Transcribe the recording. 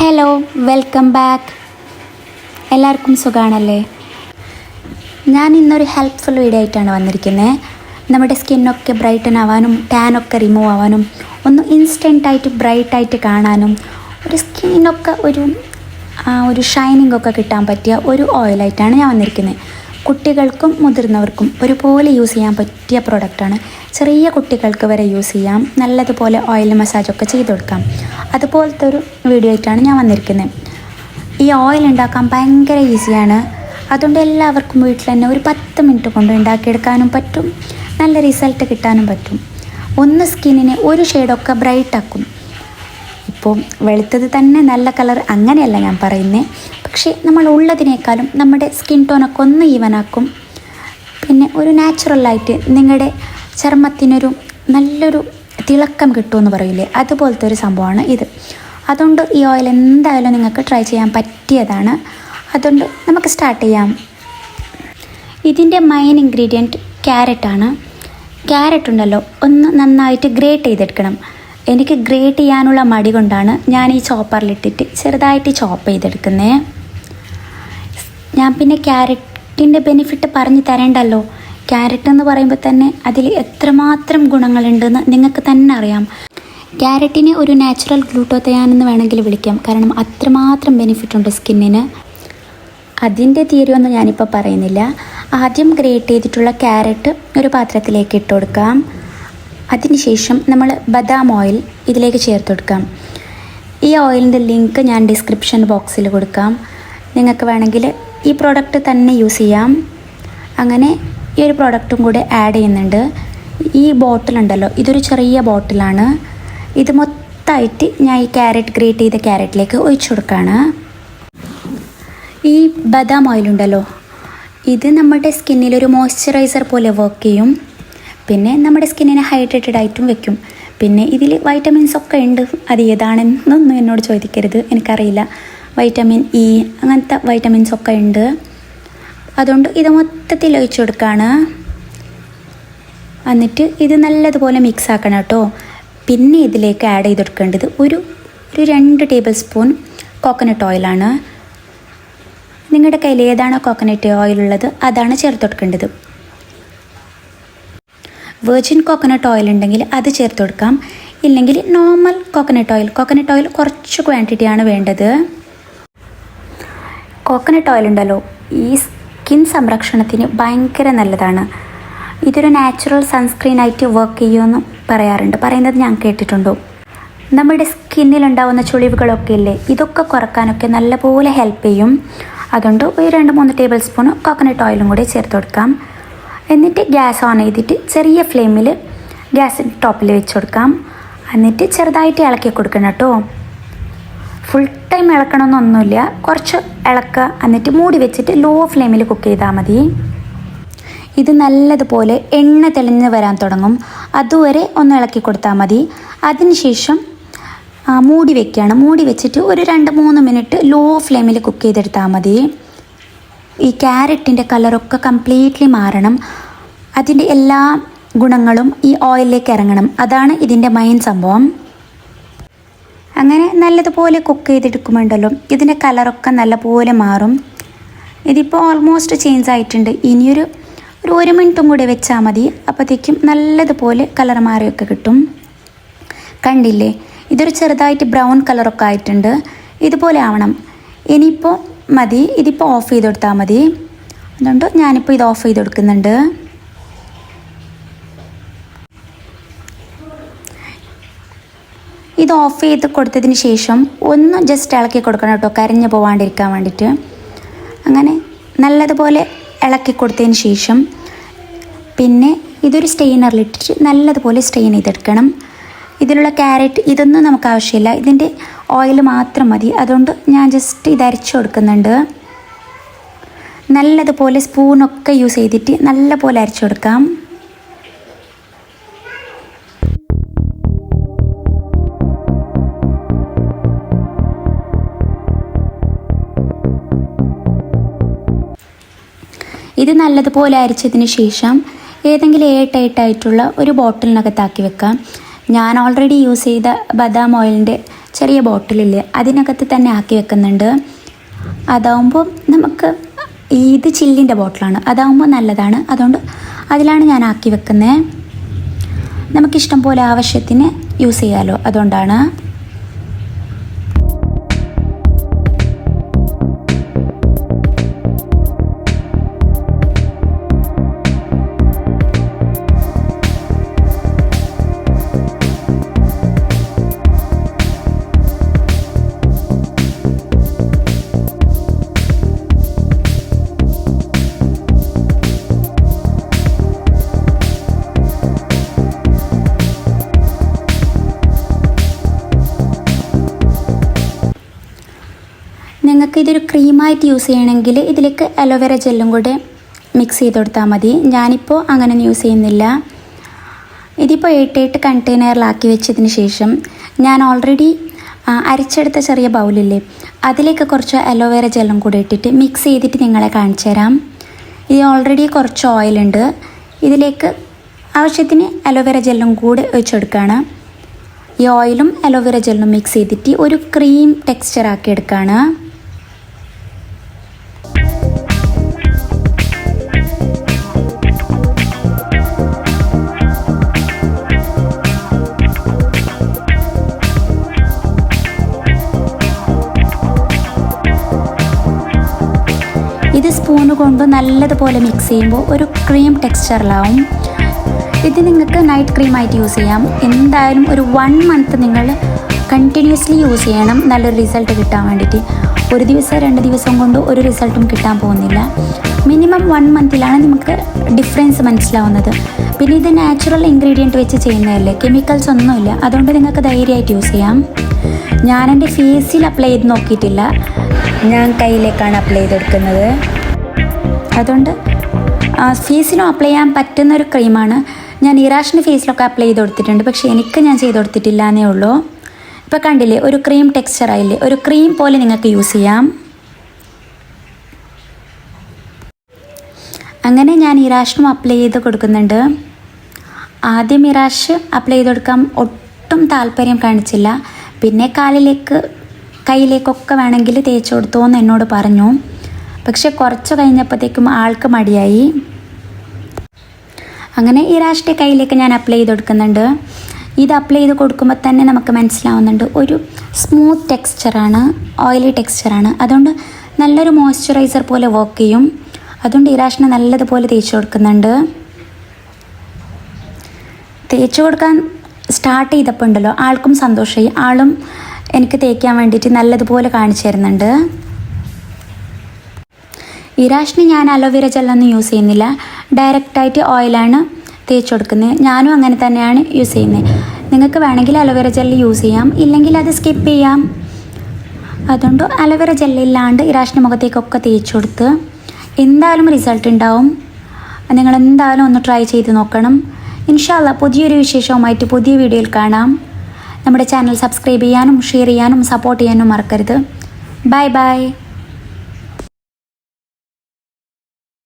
Hello welcome back എല്ലാവർക്കും സുഖമാണല്ലേ ഞാൻ ഇന്നൊരു ഹെൽപ്ഫുൾ വീഡിയോ ആയിട്ടാണ് വന്നിരിക്കുന്നത് നമ്മുടെ സ്കിന്നൊക്കെ ബ്രൈറ്റൻ ആവാനും ടാനൊക്കെ റിമൂവ് ആവാനും ഒന്ന് ഇൻസ്റ്റന്റായിട്ട് ബ്രൈറ്റായിട്ട് കാണാനും ഒരു സ്കിന്നൊക്കെ ഒരു ഒരു ഷൈനിങ് ഒക്കെ കിട്ടാൻ പറ്റിയ ഒരു ഓയിലായിട്ടാണ് ഞാൻ വന്നിരിക്കുന്നത് കുട്ടികൾക്കും മുതിർന്നവർക്കും ഒരുപോലെ യൂസ് ചെയ്യാൻ പറ്റിയ പ്രോഡക്റ്റാണ് ചെറിയ കുട്ടികൾക്ക് വരെ യൂസ് ചെയ്യാം. നല്ലതുപോലെ ഓയിൽ മസാജൊക്കെ ചെയ്ത് കൊടുക്കാം. അതുപോലത്തെ ഒരു വീഡിയോ ആയിട്ടാണ് ഞാൻ വന്നിരിക്കുന്നത് ഈ ഓയിൽ ഉണ്ടാക്കാൻ ഭയങ്കര ഈസിയാണ് അതുകൊണ്ട് എല്ലാവർക്കും വീട്ടിൽ തന്നെ ഒരു പത്ത് മിനിറ്റ് കൊണ്ട് ഉണ്ടാക്കിയെടുക്കാനും പറ്റും. നല്ല റിസൾട്ട് കിട്ടാനും പറ്റും. ഒന്ന് സ്കിന്നിനെ ഒരു ഷെയ്ഡൊക്കെ ബ്രൈറ്റാക്കും ഇപ്പോൾ വെളുത്തത് തന്നെ നല്ല കളർ അങ്ങനെയല്ല ഞാൻ പറയുന്നത് പക്ഷേ നമ്മൾ ഉള്ളതിനേക്കാളും നമ്മുടെ സ്കിൻ ടോണൊക്കെ ഒന്ന് ഈവനാക്കും പിന്നെ ഒരു നാച്ചുറലായിട്ട് നിങ്ങളുടെ ചർമ്മത്തിനൊരു നല്ലൊരു തിളക്കം കിട്ടുമെന്ന് പറയില്ലേ? അതുപോലത്തെ ഒരു സംഭവമാണ് ഇത്. അതുകൊണ്ട് ഈ ഓയിൽ എന്തായാലും നിങ്ങൾക്ക് ട്രൈ ചെയ്യാൻ പറ്റിയതാണ്. അതുകൊണ്ട് നമുക്ക് സ്റ്റാർട്ട് ചെയ്യാം. ഇതിന്റെ മെയിൻ ഇൻഗ്രീഡിയന്റ് ക്യാരറ്റാണ് ക്യാരറ്റ് ഉണ്ടല്ലോ ഒന്ന് നന്നായിട്ട് ഗ്രേറ്റ് ചെയ്തെടുക്കണം. എനിക്ക് ഗ്രേറ്റ് ചെയ്യാനുള്ള മടി കൊണ്ടാണ് ഞാൻ ഈ ചോപ്പറിലിട്ടിട്ട് ചെറുതായിട്ട് ചോപ്പ് ചെയ്തെടുക്കുന്നത് ഞാൻ പിന്നെ ക്യാരറ്റിന്റെ ബെനിഫിറ്റ് പറഞ്ഞു തരേണ്ടല്ലോ. ക്യാരറ്റ് എന്ന് പറയുമ്പോൾ തന്നെ അതിൽ എത്രമാത്രം ഗുണങ്ങളുണ്ടെന്ന് നിങ്ങൾക്ക് തന്നെ അറിയാം. ക്യാരറ്റിനെ ഒരു നാച്ചുറൽ ഗ്ലൂട്ടോത്തയാൻ എന്ന് വേണമെങ്കിൽ വിളിക്കാം. കാരണം അത്രമാത്രം ബെനിഫിറ്റ് ഉണ്ട് സ്കിന്നിന്. അതിന്റെ തീരുവൊന്നും ഞാനിപ്പോൾ പറയുന്നില്ല. ആദ്യം ഗ്രേറ്റ് ചെയ്തിട്ടുള്ള ക്യാരറ്റ് ഒരു പാത്രത്തിലേക്ക് ഇട്ട് കൊടുക്കാം. അതിനുശേഷം നമ്മൾ ബദാം ഓയിൽ ഇതിലേക്ക് ചേർത്ത് കൊടുക്കാം. ഈ ഓയിലിന്റെ ലിങ്ക് ഞാൻ ഡിസ്ക്രിപ്ഷൻ ബോക്സിൽ കൊടുക്കാം. നിങ്ങൾക്ക് വേണമെങ്കിൽ ഈ പ്രോഡക്റ്റ് തന്നെ യൂസ് ചെയ്യാം. അങ്ങനെ ഈ ഒരു പ്രോഡക്റ്റും കൂടെ ആഡ് ചെയ്യുന്നുണ്ട്. ഈ ബോട്ടിൽ ഉണ്ടല്ലോ ഇതൊരു ചെറിയ ബോട്ടിലാണ് ഇത് മൊത്തമായിട്ട് ഞാൻ ഈ ക്യാരറ്റ് ഗ്രേറ്റ് ചെയ്ത ക്യാരറ്റിലേക്ക് ഒഴിച്ചു കൊടുക്കുകയാണ് ഈ ബദാം ഓയിൽ ഉണ്ടല്ലോ ഇത് നമ്മുടെ സ്കിന്നിൽ ഒരു മോയ്സ്ചറൈസർ പോലെ വർക്ക് ചെയ്യും. പിന്നെ നമ്മുടെ സ്കിന്നിനെ ഹൈഡ്രേറ്റഡ് ആയിട്ടും വെക്കും. പിന്നെ ഇതിൽ വൈറ്റമിൻസ് ഒക്കെ ഉണ്ട്. അത് ഏതാണെന്നൊന്നും എന്നോട് ചോദിക്കരുത്. എനിക്കറിയില്ല. വൈറ്റമിൻ ഇ അങ്ങനത്തെ വൈറ്റമിൻസ് ഒക്കെ ഉണ്ട്. അതുകൊണ്ട് ഇത് മൊത്തത്തിൽ ഒഴിച്ചു കൊടുക്കുകയാണ് എന്നിട്ട് ഇത് നല്ലതുപോലെ മിക്സ് ആക്കണം കേട്ടോ. പിന്നെ ഇതിലേക്ക് ആഡ് ചെയ്ത് കൊടുക്കേണ്ടത് ഒരു ഒരു രണ്ട് ടേബിൾ സ്പൂൺ കോക്കനട്ട് ഓയിലാണ് നിങ്ങളുടെ കയ്യിൽ ഏതാണോ കോക്കനട്ട് ഓയിൽ ഉള്ളത് അതാണ് ചേർത്ത് കൊടുക്കേണ്ടത്. വെർജിൻ കോക്കനട്ട് ഓയിൽ ഉണ്ടെങ്കിൽ അത് ചേർത്ത് കൊടുക്കാം. ഇല്ലെങ്കിൽ normal coconut oil coconut oil കുറച്ച് ക്വാണ്ടിറ്റിയാണ് വേണ്ടത്. കോക്കനട്ട് ഓയിൽ ഉണ്ടല്ലോ ഈ സ്കിൻ സംരക്ഷണത്തിന് ഭയങ്കര നല്ലതാണ്. ഇതൊരു നാച്ചുറൽ സൺസ്ക്രീൻ ആയിട്ട് വർക്ക് ചെയ്യുമെന്ന് പറയാറുണ്ട്. പറയുന്നത് ഞാൻ കേട്ടിട്ടുണ്ടോ? നമ്മുടെ സ്കിന്നിലുണ്ടാവുന്ന ചുളിവുകളൊക്കെ ഇല്ലേ ഇതൊക്കെ കുറക്കാനൊക്കെ നല്ലപോലെ ഹെൽപ്പ് ചെയ്യും. അതുകൊണ്ട് ഒരു രണ്ട് മൂന്ന് ടേബിൾ സ്പൂൺ കോക്കനട്ട് ഓയിലും കൂടി ചേർത്ത് കൊടുക്കാം. എന്നിട്ട് ഗ്യാസ് ഓൺ ചെയ്തിട്ട് ചെറിയ ഫ്ലെയിമിൽ ഗ്യാസ് ടോപ്പിൽ വെച്ച് കൊടുക്കാം. എന്നിട്ട് ചെറുതായിട്ട് ഇളക്കി കൊടുക്കണം കേട്ടോ. ഫുൾ ടൈം ഇളക്കണമെന്നൊന്നുമില്ല കുറച്ച് ഇളക്കുക എന്നിട്ട് മൂടി വെച്ചിട്ട് ലോ ഫ്ലെയിമിൽ കുക്ക് ചെയ്താൽ മതി. ഇത് നല്ലതുപോലെ എണ്ണ തെളിഞ്ഞ് വരാൻ തുടങ്ങും. അതുവരെ ഒന്ന് ഇളക്കി കൊടുത്താൽ മതി. അതിനുശേഷം മൂടി വെക്കുകയാണ് മൂടി വെച്ചിട്ട് ഒരു രണ്ട് മൂന്ന് മിനിറ്റ് ലോ ഫ്ലെയിമിൽ കുക്ക് ചെയ്തെടുത്താൽ മതി. ഈ ക്യാരറ്റിന്റെ കളറൊക്കെ കംപ്ലീറ്റ്ലി മാറണം. അതിന്റെ എല്ലാ ഗുണങ്ങളും ഈ ഓയിലിലേക്ക് ഇറങ്ങണം. അതാണ് ഇതിന്റെ മെയിൻ സംഭവം. അങ്ങനെ നല്ലതുപോലെ കുക്ക് ചെയ്തെടുക്കുമ്പോണ്ടല്ലോ ഇതിന്റെ കളറൊക്കെ നല്ലപോലെ മാറും. ഇതിപ്പോൾ ഓൾമോസ്റ്റ് ചേഞ്ച് ആയിട്ടുണ്ട്. ഇനിയൊരു ഒരു ഒരു മിനിറ്റും കൂടി വെച്ചാൽ മതി. അപ്പോഴത്തേക്കും നല്ലതുപോലെ കളർ മാറിയൊക്കെ കിട്ടും. കണ്ടില്ലേ? ഇതൊരു ചെറുതായിട്ട് ബ്രൗൺ കളറൊക്കെ ആയിട്ടുണ്ട്. ഇതുപോലെ ആവണം. ഇനിയിപ്പോൾ മതി. ഇതിപ്പോൾ ഓഫ് ചെയ്ത് കൊടുത്താൽ മതി. അതുകൊണ്ട് ഞാനിപ്പോൾ ഇത് ഓഫ് ചെയ്ത് കൊടുക്കുന്നുണ്ട്. ഇത് ഓഫ് ചെയ്ത് കൊടുത്തതിന് ശേഷം ഒന്ന് ജസ്റ്റ് ഇളക്കി കൊടുക്കണം കേട്ടോ. കരിഞ്ഞു പോവാണ്ടിരിക്കാൻ വേണ്ടിയിട്ട്. അങ്ങനെ നല്ലതുപോലെ ഇളക്കി കൊടുത്തതിന് ശേഷം പിന്നെ ഇതൊരു സ്റ്റെയിനറിലിട്ടിട്ട് നല്ലതുപോലെ സ്റ്റെയിൻ ചെയ്തെടുക്കണം. ഇതിലുള്ള ക്യാരറ്റ് ഇതൊന്നും നമുക്ക് ആവശ്യമില്ല. ഇതിന്റെ ഓയിൽ മാത്രം മതി. അതുകൊണ്ട് ഞാൻ ജസ്റ്റ് ഇത് അരച്ചു കൊടുക്കുന്നുണ്ട്. നല്ലതുപോലെ സ്പൂണൊക്കെ യൂസ് ചെയ്തിട്ട് നല്ലപോലെ അരച്ചു കൊടുക്കാം. ഇത് നല്ലതുപോലെ അരിച്ചതിന് ശേഷം ഏതെങ്കിലും എയർ ടൈറ്റ് ആയിട്ടുള്ള ഒരു ബോട്ടിലിനകത്താക്കി വെക്കാം. ഞാൻ ഓൾറെഡി യൂസ് ചെയ്ത ബദാം ഓയിലിന്റെ ചെറിയ ബോട്ടിലില്ലേ അതിനകത്ത് തന്നെ ആക്കി വെക്കുന്നുണ്ട്. അതാവുമ്പോൾ നമുക്ക് ഇത് ചില്ലിന്റെ ബോട്ടിലാണ്. അതാവുമ്പോൾ നല്ലതാണ്. അതുകൊണ്ട് അതിലാണ് ഞാൻ ആക്കി വെക്കുന്നത് നമുക്കിഷ്ടം പോലെ ആവശ്യത്തിന് യൂസ് ചെയ്യാമല്ലോ അതുകൊണ്ടാണ് നിങ്ങൾക്ക് ഇതൊരു ക്രീമായിട്ട് യൂസ് ചെയ്യണമെങ്കിൽ ഇതിലേക്ക് അലോവേര ജെല്ലും കൂടെ മിക്സ് ചെയ്ത് കൊടുത്താൽ മതി. ഞാനിപ്പോൾ അങ്ങനെ യൂസ് ചെയ്യുന്നില്ല. ഇതിപ്പോൾ എട്ട് കണ്ടെയ്നറിലാക്കി വെച്ചതിന് ശേഷം ഞാൻ ഓൾറെഡി അരച്ചെടുത്ത ചെറിയ ബൗലില്ലേ അതിലേക്ക് കുറച്ച് അലോവേര ജെല്ലും കൂടെ ഇട്ടിട്ട് മിക്സ് ചെയ്തിട്ട് നിങ്ങളെ കാണിച്ചു തരാം. ഇത് ഓൾറെഡി കുറച്ച് ഓയിലുണ്ട് ഇതിലേക്ക് ആവശ്യത്തിന് അലോവേര ജെല്ലും കൂടെ ഒഴിച്ചെടുക്കുകയാണ് ഈ ഓയിലും അലോവേര ജെല്ലും മിക്സ് ചെയ്തിട്ട് ഒരു ക്രീം ടെക്സ്ചർ ആക്കി എടുക്കുകയാണ് കൊണ്ട് നല്ലതുപോലെ മിക്സ് ചെയ്യുമ്പോൾ ഒരു ക്രീം ടെക്സ്ചറിലാവും ഇത് നിങ്ങൾക്ക് നൈറ്റ് ക്രീമായിട്ട് യൂസ് ചെയ്യാം. എന്തായാലും ഒരു വൺ മന്ത് നിങ്ങൾ കണ്ടിന്യൂസ്ലി യൂസ് ചെയ്യണം. നല്ലൊരു റിസൾട്ട് കിട്ടാൻ വേണ്ടിയിട്ട്. ഒരു ദിവസം രണ്ട് ദിവസം കൊണ്ട് ഒരു റിസൾട്ടും കിട്ടാൻ പോകുന്നില്ല. മിനിമം വൺ മന്തിലാണ് നമുക്ക് ഡിഫറൻസ് മനസ്സിലാവുന്നത്. പിന്നെ ഇത് നാച്ചുറൽ ഇൻഗ്രീഡിയന്റ് വെച്ച് ചെയ്യുന്നതല്ലേ? കെമിക്കൽസ് ഒന്നുമില്ല. അതുകൊണ്ട് നിങ്ങൾക്ക് ധൈര്യമായിട്ട് യൂസ് ചെയ്യാം. ഞാൻ ഫേസിൽ അപ്ലൈ ചെയ്ത് നോക്കിയിട്ടില്ല. ഞാൻ കയ്യിലേക്കാണ് അപ്ലൈ ചെയ്തെടുക്കുന്നത്. അതുകൊണ്ട് ഫേസിലും അപ്ലൈ ചെയ്യാൻ പറ്റുന്ന ഒരു ക്രീമാണ് ഞാൻ ഇറാഷിന്റെ ഫേസിലൊക്കെ അപ്ലൈ ചെയ്ത് കൊടുത്തിട്ടുണ്ട്. പക്ഷേ എനിക്ക് ഞാൻ ചെയ്ത് കൊടുത്തിട്ടില്ല എന്നേ ഉള്ളൂ. ഇപ്പോൾ കണ്ടില്ലേ ഒരു ക്രീം ടെക്സ്ചറായില്ലേ ഒരു ക്രീം പോലെ നിങ്ങൾക്ക് യൂസ് ചെയ്യാം. അങ്ങനെ ഞാൻ ഇറാഷിനും അപ്ലൈ ചെയ്ത് കൊടുക്കുന്നുണ്ട്. ആദ്യം ഇറാഷ് അപ്ലൈ ചെയ്ത് കൊടുക്കാൻ ഒട്ടും താല്പര്യം കാണിച്ചില്ല. പിന്നെ കാലിലേക്ക് കയ്യിലേക്കൊക്കെ വേണമെങ്കിൽ തേച്ച് കൊടുത്തോ എന്ന് എന്നോട് പറഞ്ഞു. പക്ഷെ കുറച്ച് കഴിഞ്ഞപ്പോഴത്തേക്കും ആൾക്ക് മടിയായി. അങ്ങനെ ഈ രാഷ്ട്രീയ കയ്യിലേക്ക് ഞാൻ അപ്ലൈ ചെയ്ത് കൊടുക്കുന്നുണ്ട്. ഇത് അപ്ലൈ ചെയ്ത് കൊടുക്കുമ്പോൾ തന്നെ നമുക്ക് മനസ്സിലാവുന്നുണ്ട് ഒരു സ്മൂത്ത് ടെക്സ്ചറാണ് ഓയിലി ടെക്സ്ചറാണ് അതുകൊണ്ട് നല്ലൊരു മോയ്സ്ചറൈസർ പോലെ വർക്ക് ചെയ്യും. അതുകൊണ്ട് ഇറാഷിനെ നല്ലതുപോലെ തേച്ച് കൊടുക്കുന്നുണ്ട്. തേച്ച് കൊടുക്കാൻ സ്റ്റാർട്ട് ചെയ്തപ്പോൾ ഉണ്ടല്ലോ ആൾക്കും സന്തോഷമായി. ആളും എനിക്ക് തേക്കാൻ വേണ്ടിയിട്ട് നല്ലതുപോലെ കാണിച്ചു തരുന്നുണ്ട്. ഇറാഷിന് ഞാൻ അലോവേര ജെല്ലൊന്നും യൂസ് ചെയ്യുന്നില്ല. ഡയറക്റ്റായിട്ട് ഓയിലാണ് തേച്ച് കൊടുക്കുന്നത്. ഞാനും അങ്ങനെ തന്നെയാണ് യൂസ് ചെയ്യുന്നത്. നിങ്ങൾക്ക് വേണമെങ്കിൽ അലോവേര ജെല്ല് യൂസ് ചെയ്യാം. ഇല്ലെങ്കിൽ അത് സ്കിപ്പ് ചെയ്യാം. അതുകൊണ്ട് അലോവേര ജെല്ലില്ലാണ്ട് ഇറാഷിന്റെ മുഖത്തേക്കൊക്കെ തേച്ച് കൊടുത്ത് എന്തായാലും റിസൾട്ട് ഉണ്ടാവും. നിങ്ങൾ എന്തായാലും ഒന്ന് ട്രൈ ചെയ്ത് നോക്കണം. ഇൻഷാല്ല പുതിയൊരു വിശേഷവുമായിട്ട് പുതിയ വീഡിയോയിൽ കാണാം. നമ്മുടെ ചാനൽ സബ്സ്ക്രൈബ് ചെയ്യാനും ഷെയർ ചെയ്യാനും സപ്പോർട്ട് ചെയ്യാനും മറക്കരുത്. Bye bye